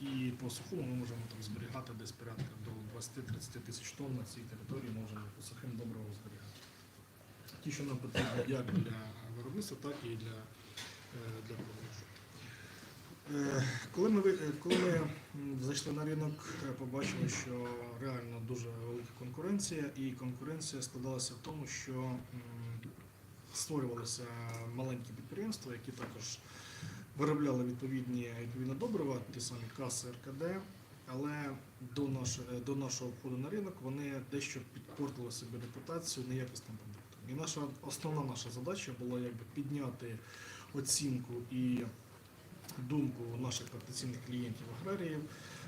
І по сухому ми можемо там зберігати десь порядка до 20-30 тисяч тонн на цій території можемо по сухим добриво зберігати. Ті, що нам потрібно як для виробництва, так і для, е, для продажу. Е, Коли ми, е, коли ми зайшли на ринок, побачили, що реально дуже велика конкуренція, і конкуренція складалася в тому, що створювалися маленькі підприємства, які також виробляли відповідні відповідно добрива, ті самі каси РКД, але до, наш, до нашого входу на ринок вони дещо підпортили собі репутацію неякісним продуктом. І наша основна наша задача була якби підняти оцінку і думку наших потенційних клієнтів аграріїв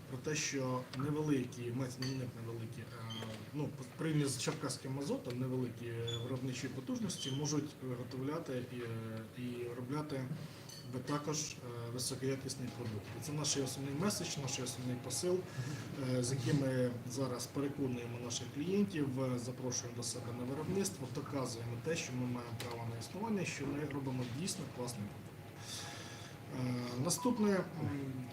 про те, що невеликі, мається невеликі, е, ну, порівняно з черкаським азотом, невеликі виробничі потужності можуть виготовляти і, е, і виробляти би також е, високоякісний продукт. І це наш основний меседж, наш основний посил, е, з яким ми зараз переконуємо наших клієнтів, е, запрошуємо до себе на виробництво, доказуємо те, що ми маємо право на існування, що ми робимо дійсно класний продукт. Наступне,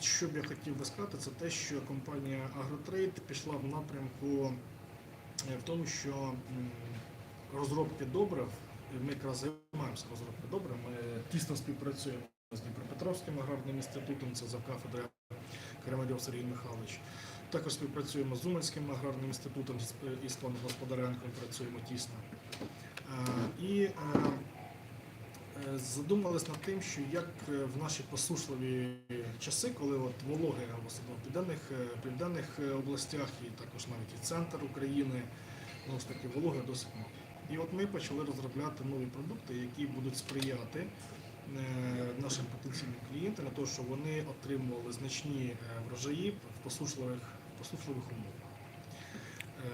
що б я хотів би сказати, це те, що компанія Агротрейд пішла в напрямку в тому, що розробки добрив, ми якраз займаємося розробкою добрив, ми тісно співпрацюємо з Дніпропетровським аграрним інститутом, це за кафедри Кремарьов Сергій Михайлович. Також співпрацюємо з Уманським аграрним інститутом з- паном Господаренком, працюємо тісно. І е, задумались над тим, що як е, в наші посушливі часи, коли от вологи в основному в південних, е, південних областях і також навіть і центр України, знову ж таки, вологи досить мало. І от ми почали розробляти нові продукти, які будуть сприяти нашим потенційним клієнтам для того, щоб вони отримували значні е, врожаї в посушливих, посушливих умовах.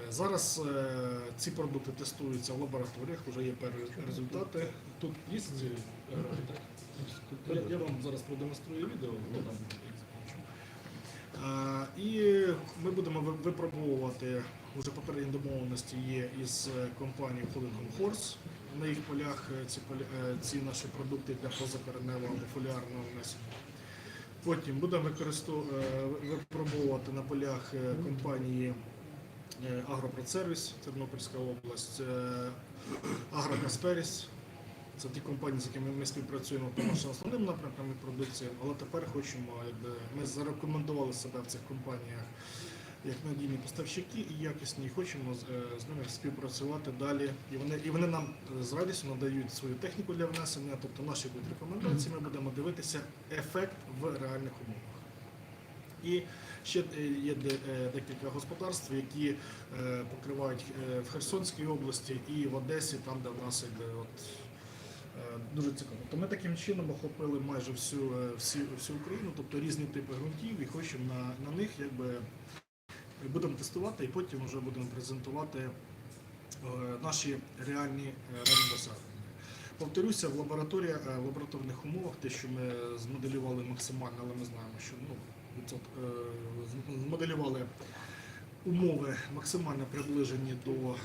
Е, Зараз е, ці продукти тестуються в лабораторіях, вже є перші результати. Тут є ці, е, я, вам зараз продемонструю відео, ну, там. Е, І ми будемо випробовувати вже попередні домовленості є із е, компанією Holding Horse. На їх полях е, ці, е, ці наші продукти для позакореневого фоліарного внесення. Потім будемо е, випробовувати на полях компанії Агропродсервіс, Тернопільська область, Агрокасперіс. Це ті компанії, з якими ми співпрацюємо по нашим основним напрямкам продукції, але тепер хочемо, якби ми зарекомендували себе в цих компаніях як надійні поставщики і якісні, і хочемо з, е, з ними співпрацювати далі. І вони, і вони нам е, з радістю надають свою техніку для внесення, тобто наші будуть рекомендації, ми будемо дивитися ефект в реальних умовах. І ще е, є декілька господарств, які покривають в Херсонській області і в Одесі, там, де в нас якби, от, дуже цікаво. То ми таким чином охопили майже всю, всю, всю Україну, тобто різні типи ґрунтів, і хочемо на, на них якби, будемо тестувати і потім вже будемо презентувати е, наші реальні е, реальні досягнення. Повторюся, в лабораторії, е, в лабораторних умовах, те, що ми змоделювали максимально, але ми знаємо, що ну, е, змоделювали умови максимально приближені до, е,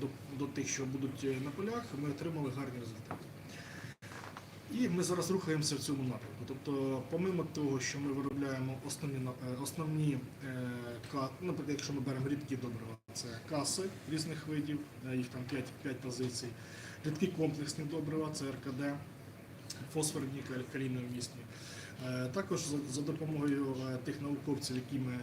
до, до тих, що будуть е, на полях, ми отримали гарні результати. І ми зараз рухаємося в цьому напрямку. Тобто, помимо того, що ми виробляємо основні, е, основні е, наприклад, якщо ми беремо рідкі добрива, це каси різних видів, е, їх там 5, 5 позицій, рідкі комплексні добрива, це РКД, фосфорні калійно-вмісні. Е, Також за, допомогою е, тих науковців,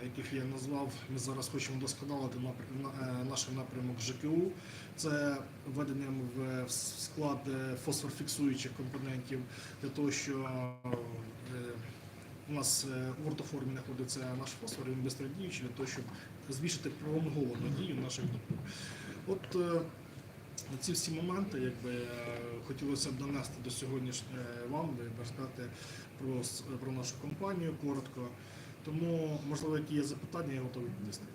яких я назвав, ми зараз хочемо досконалити е, наш напрямок ЖКУ. Це введенням в склад фосфорфіксуючих компонентів для того, що у нас в ортоформі знаходиться наш фосфор, він безстрадіючий для того, щоб збільшити пролонговану дію наших е, на ці всі моменти, якби е, хотілося б донести до сьогоднішнього вам, би розказати про, про нашу компанію коротко. Тому, можливо, які є запитання, я готовий відповісти.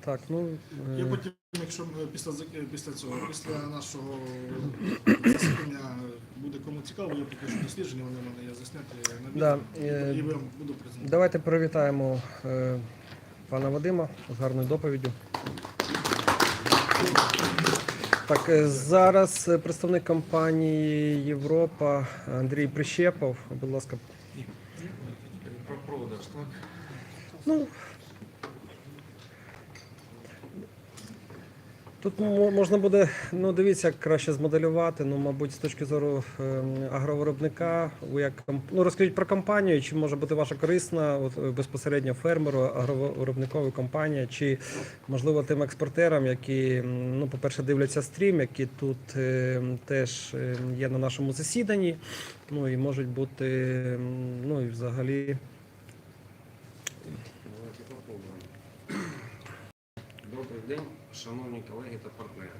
Так, ну Я е, потім, якщо після е, після цього, після нашого засідання буде кому цікаво, я покажу дослідження, вони в мене є засняті на Да, відео, е, і вам буду презентувати. давайте привітаємо е, пана Вадима з гарною доповіддю. Так, е, зараз е, представник компанії Європа Андрій Прищепов. Будь ласка, Про продаж, так? Ну, тут можна буде, ну дивіться, як краще змоделювати. Ну, мабуть, з точки зору ем, агровиробника, ви як ну розкажіть про компанію, чи може бути ваша корисна от, е, безпосередньо фермеру, агровиробниковій компанія, чи можливо тим експортерам, які, ну, по-перше, дивляться стрім, які тут ем, теж ем, є на нашому засіданні. Ну і можуть бути, ну і взагалі. День, шановні колеги та партнери.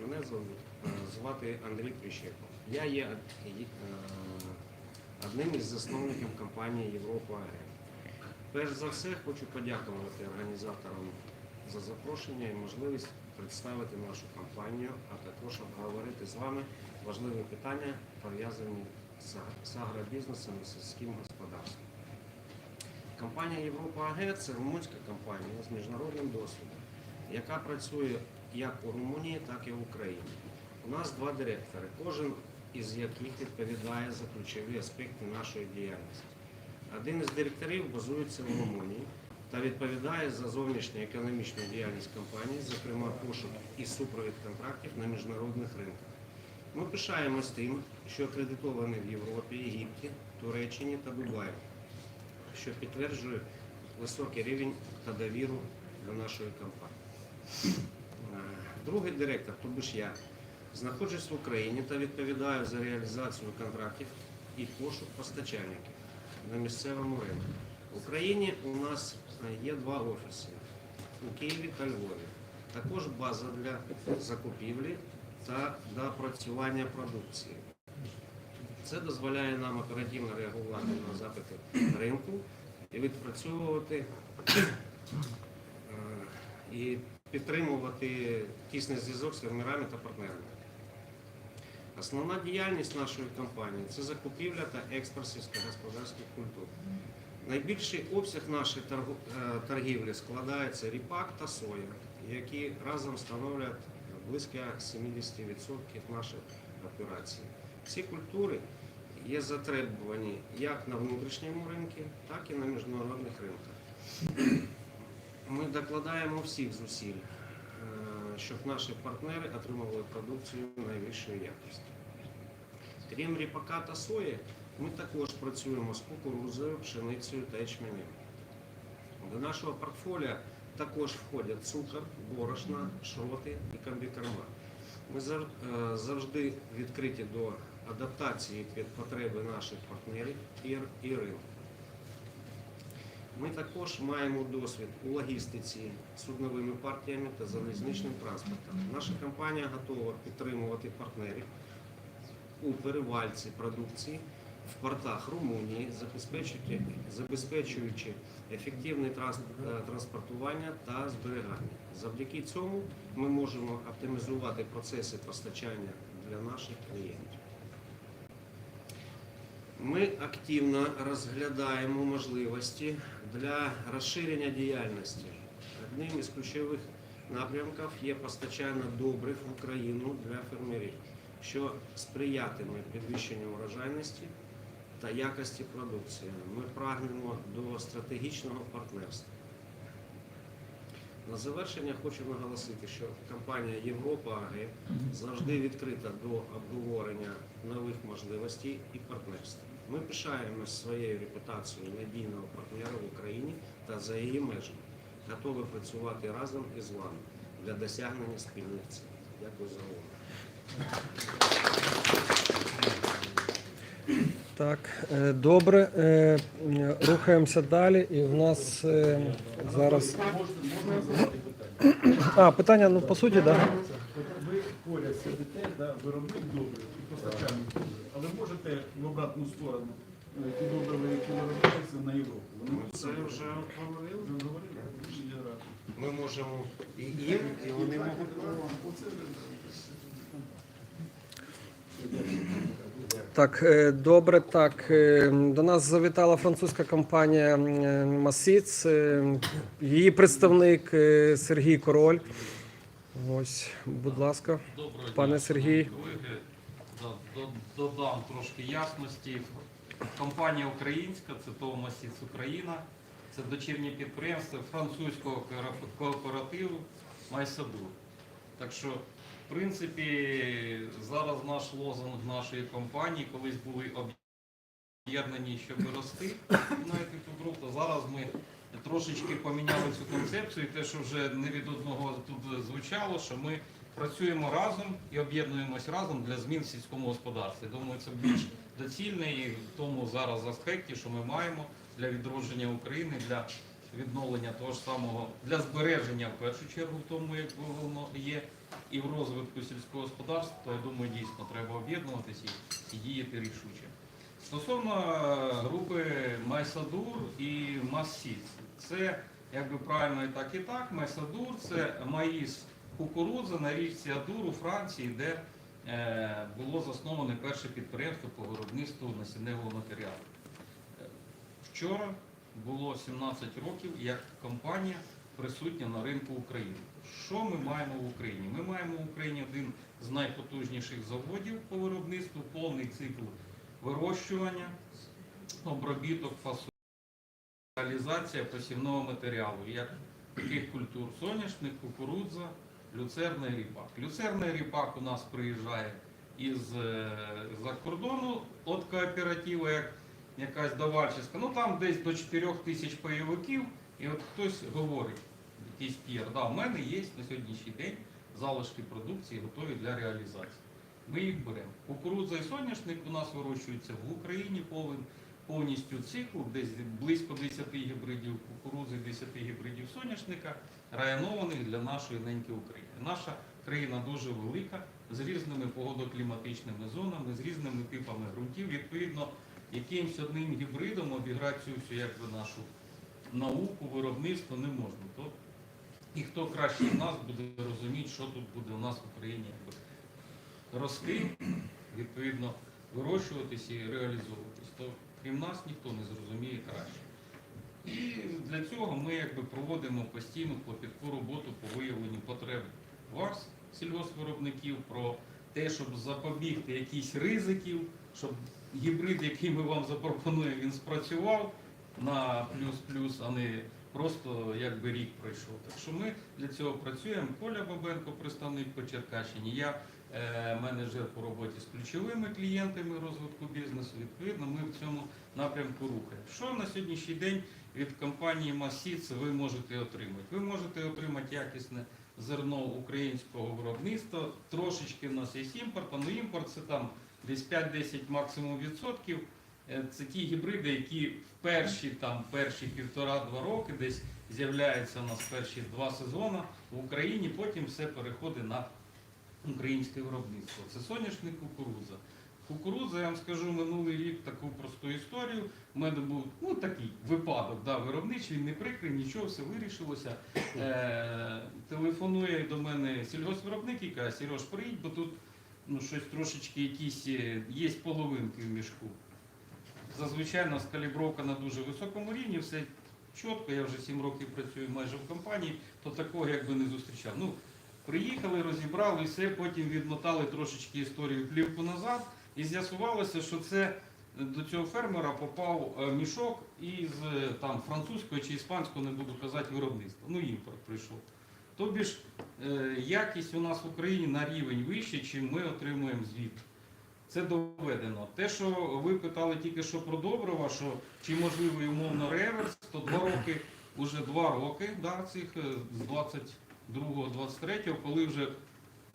Мене е, звати Андрій Прищепов. Я є е, одним із засновників компанії Європа АГ. Перш за все хочу подякувати організаторам за запрошення і можливість представити нашу компанію, а також обговорити з вами важливі питання, пов'язані з агробізнесом і сільським господарством. Компанія Європа АГ це румунська компанія з міжнародним досвідом, яка працює як у Румунії, так і в Україні. У нас два директори, кожен із яких відповідає за ключові аспекти нашої діяльності. Один із директорів базується в Румунії та відповідає за зовнішню економічну діяльність компанії, зокрема пошук і супровід контрактів на міжнародних ринках. Ми пишаємось тим, що акредитовані в Європі, Єгипті, Туреччині та Дубаї що підтверджує високий рівень та довіру до нашої компанії. Другий директор, тобто ж я, знаходжусь в Україні та відповідаю за реалізацію контрактів і пошук постачальників на місцевому ринку. В Україні у нас е, є два офіси у Києві та Львові. Також база для закупівлі та допрацювання продукції. Це дозволяє нам оперативно реагувати на запити ринку і відпрацьовувати е, і підтримувати тісний зв'язок з фермерами та партнерами. Основна діяльність нашої компанії це закупівля та експорт сільськогосподарських культур. Найбільший обсяг нашої е, торгівлі складається ріпак та соя, які разом становлять близько 70% наших операцій. Ці культури є затребувані як на внутрішньому ринку, так і на міжнародних ринках. Ми докладаємо всіх зусиль, е, щоб наші партнери отримували продукцію найвищої якості. Крім ріпака та сої, ми також працюємо з кукурудзою, пшеницею та ячменем. До нашого портфоліо також входять цукор, борошна, шроти і комбікорма. Ми е, завжди відкриті до адаптації під потреби наших партнерів і ринку. Ми також маємо досвід у логістиці судновими партіями та залізничним транспортом. Наша компанія готова підтримувати партнерів у перевальці продукції в портах Румунії, забезпечуючи, ефективне е, транспортування та зберігання. Завдяки цьому ми можемо оптимізувати процеси постачання для наших клієнтів. Ми активно розглядаємо можливості для розширення діяльності. Одним із ключових напрямків є постачання добрив в Україну для фермерів, що сприятиме підвищенню врожайності та якості продукції. Ми прагнемо до стратегічного партнерства. На завершення хочу наголосити, що компанія Європа АГ завжди відкрита до обговорення нових можливостей і партнерств. Ми пишаємось своєю репутацією надійного партнера в Україні та за її межами, готові працювати разом із вами для досягнення спільних цілей. Дякую за увагу. Так, е, добре. е, Рухаємося далі. І в нас е, зараз. А, питання, ну по суті, так. Ви поряд сидите, виробник добрив і постачальник добрив, але можете в обратну сторону ті добриви, які виробляються на Європу. Це вже говорили. Ми можемо і їм, і вони можуть. Так, е, добре. Так, е, до нас завітала французька компанія е, Масіц. Її представник Сергій Король. Ось, будь ласка. Доброго Пане дня, Сергій. колеги. Додам трошки ясності. Компанія українська, це ТОВ «Масіц Україна, це дочірнє підприємство французького коопера- кооперативу Майсаду. Так що, принципі, зараз наш лозунг нашої компанії, колись були об'єднані, щоб рости на групу. Зараз ми трошечки поміняли цю концепцію, те, що вже не від одного тут звучало, що ми працюємо разом і об'єднуємось разом для змін в сільському господарстві. Думаю, це більш доцільне і в тому зараз аспекті, що ми маємо для відродження України, для відновлення того ж самого, для збереження в першу чергу в тому, як воно є, і в розвитку сільського господарства, то я думаю, дійсно треба об'єднуватися і, діяти рішуче. Стосовно е, групи Майсадур і Массіц, це якби правильно і так, і так. Майсадур це маїс кукурудза на річці Адур у Франції, де е, було засноване перше підприємство по виробництву насінневого матеріалу. Е, Вчора було 17 років, як компанія присутня на ринку України. Що ми маємо в Україні? Ми маємо в Україні один з найпотужніших заводів по виробництву, повний цикл вирощування, обробіток, фасування, реалізація посівного матеріалу, як таких культур соняшник, кукурудза, люцерна і ріпак. Люцерна і ріпак у нас приїжджає із е, кордону від кооперативу, як якась давальчиська. Ну там десь до 4 тисяч пайовиків, і от хтось говорить, якийсь п'єр, да, в мене є на сьогоднішній день залишки продукції готові для реалізації. Ми їх беремо. Кукурудза і соняшник у нас вирощуються в Україні повен, повністю цикл, десь близько 10 гібридів кукурудзи, 10 гібридів соняшника, районованих для нашої неньки України. Наша країна дуже велика, з різними погодокліматичними зонами, з різними типами ґрунтів. Відповідно, якимсь одним гібридом обіграти всю якби, нашу науку, виробництво не можна. То, і хто краще з нас буде розуміти, що тут буде у нас в Україні рости, відповідно, вирощуватись і реалізовуватись, то крім нас ніхто не зрозуміє краще. І для цього ми якби проводимо постійну клопітку роботу по виявленню потреб вас, сільгоспвиробників, про те, щоб запобігти якісь ризиків, щоб гібрид, який ми вам запропонуємо, він спрацював на плюс-плюс, а не просто якби рік пройшов. Так що ми для цього працюємо. Коля Бабенко, представник по Черкащині. Я е, менеджер по роботі з ключовими клієнтами розвитку бізнесу. Відповідно, ми в цьому напрямку рухаємо. Що на сьогоднішній день від компанії Масіц ви можете отримати? Ви можете отримати якісне зерно українського виробництва. Трошечки в нас є імпорт, але імпорт це там десь 5-10 максимум відсотків. Е, Це ті гібриди, які в перші там перші півтора-два роки десь з'являються у нас перші два сезони в Україні, потім все переходить на українське виробництво. Це соняшник кукурудза. Кукурудза, я вам скажу, минулий рік таку просту історію. У мене був ну, такий випадок, да, виробничий, не прикрий, нічого, все вирішилося. Е, телефонує до мене сільгоспвиробник і каже, Сереж, приїдь, бо тут ну, щось трошечки якісь е, є половинки в мішку. Зазвичай у нас калібровка на дуже високому рівні, все чітко, я вже 7 років працюю майже в компанії, то такого якби не зустрічав. Ну, приїхали, розібрали все, потім відмотали трошечки історію плівку назад, і з'ясувалося, що це до цього фермера попав е, мішок із е, там французького чи іспанського, не буду казати, виробництва. Ну, імпорт прийшов. Тобі ж е, якість у нас в Україні на рівень вищий, чим ми отримуємо звідти. Це доведено. Те, що ви питали тільки що про добрива, що чи можливий умовно реверс, то два роки, уже два роки, да, цих е, з 22-23, коли вже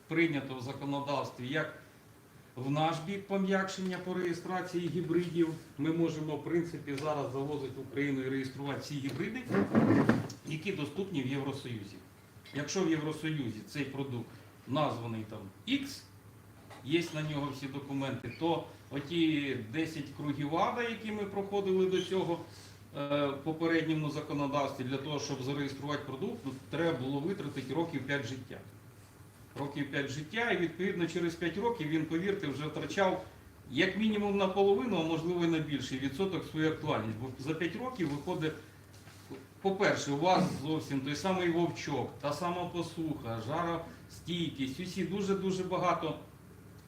прийнято в законодавстві як в наш бік пом'якшення по реєстрації гібридів, ми можемо в принципі зараз завозити в Україну і реєструвати ці гібриди, які доступні в Євросоюзі. Якщо в Євросоюзі цей продукт названий там X, є на нього всі документи, то оті 10 кругів ада, які ми проходили до цього е, в попередньому законодавстві, для того, щоб зареєструвати продукт, ну, треба було витратити років 5 життя. Років 5 життя, і відповідно через 5 років він, повірте, вже втрачав як мінімум наполовину, а можливо і на більший відсоток свою актуальність. Бо за 5 років виходить, по-перше, у вас зовсім той самий вовчок, та сама посуха, жара стійкість, усі дуже-дуже багато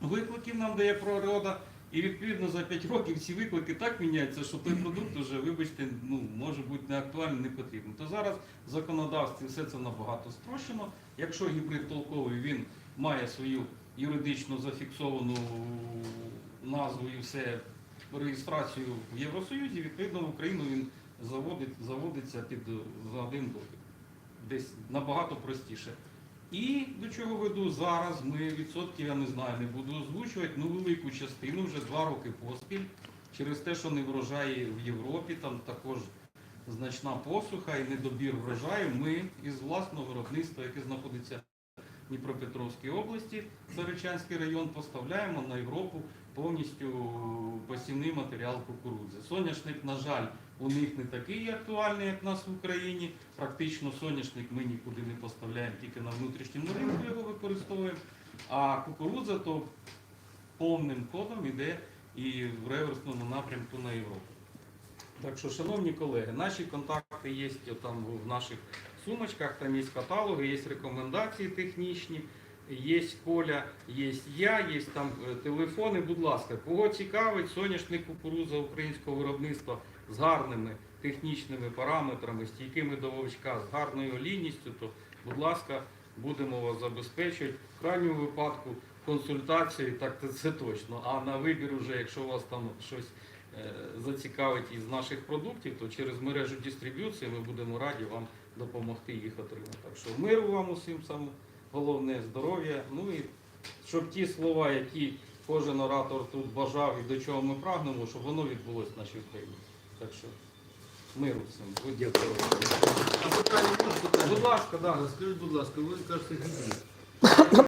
викликів нам дає природа. І відповідно за 5 років ці виклики так міняються, що той продукт вже, вибачте, ну може бути не актуальний, не потрібний. То зараз в законодавстві все це набагато спрощено. Якщо гібрид толковий, він має свою юридично зафіксовану назву і все реєстрацію в Євросоюзі, відповідно в Україну він заводить, заводиться під за один доки. Десь набагато простіше. І до чого веду зараз, ми відсотків, я не знаю, не буду озвучувати, ну велику частину вже два роки поспіль, через те, що не врожаї в Європі, там також значна посуха і недобір врожаю, ми із власного виробництва, яке знаходиться в Дніпропетровській області, Заречанський район, поставляємо на Європу повністю посівний матеріал кукурудзи. Соняшник, на жаль, у них не такий актуальний, як в нас в Україні. Практично соняшник ми нікуди не поставляємо, тільки на внутрішньому ринку його використовуємо. А кукурудза то повним ходом іде і в реверсному напрямку на Європу. Так що, шановні колеги, наші контакти є там в наших сумочках, там є каталоги, є рекомендації технічні, є Коля, є я, є там е, телефони. Будь ласка, кого цікавить соняшник кукурудза українського виробництва з гарними технічними параметрами, стійкими до вовчка, з гарною олійністю, то, будь ласка, будемо вас забезпечувати. В крайньому випадку консультації, так це, точно. А на вибір, уже, якщо вас там щось е, зацікавить із наших продуктів, то через мережу дистриб'юції ми будемо раді вам допомогти їх отримати. Так що миру вам усім саме головне здоров'я. Ну і щоб ті слова, які кожен оратор тут бажав і до чого ми прагнемо, щоб воно відбулося в нашій Україні. Так що миру всім. Будь ласка, да. Скажіть, будь ласка, ви кажете гібрид.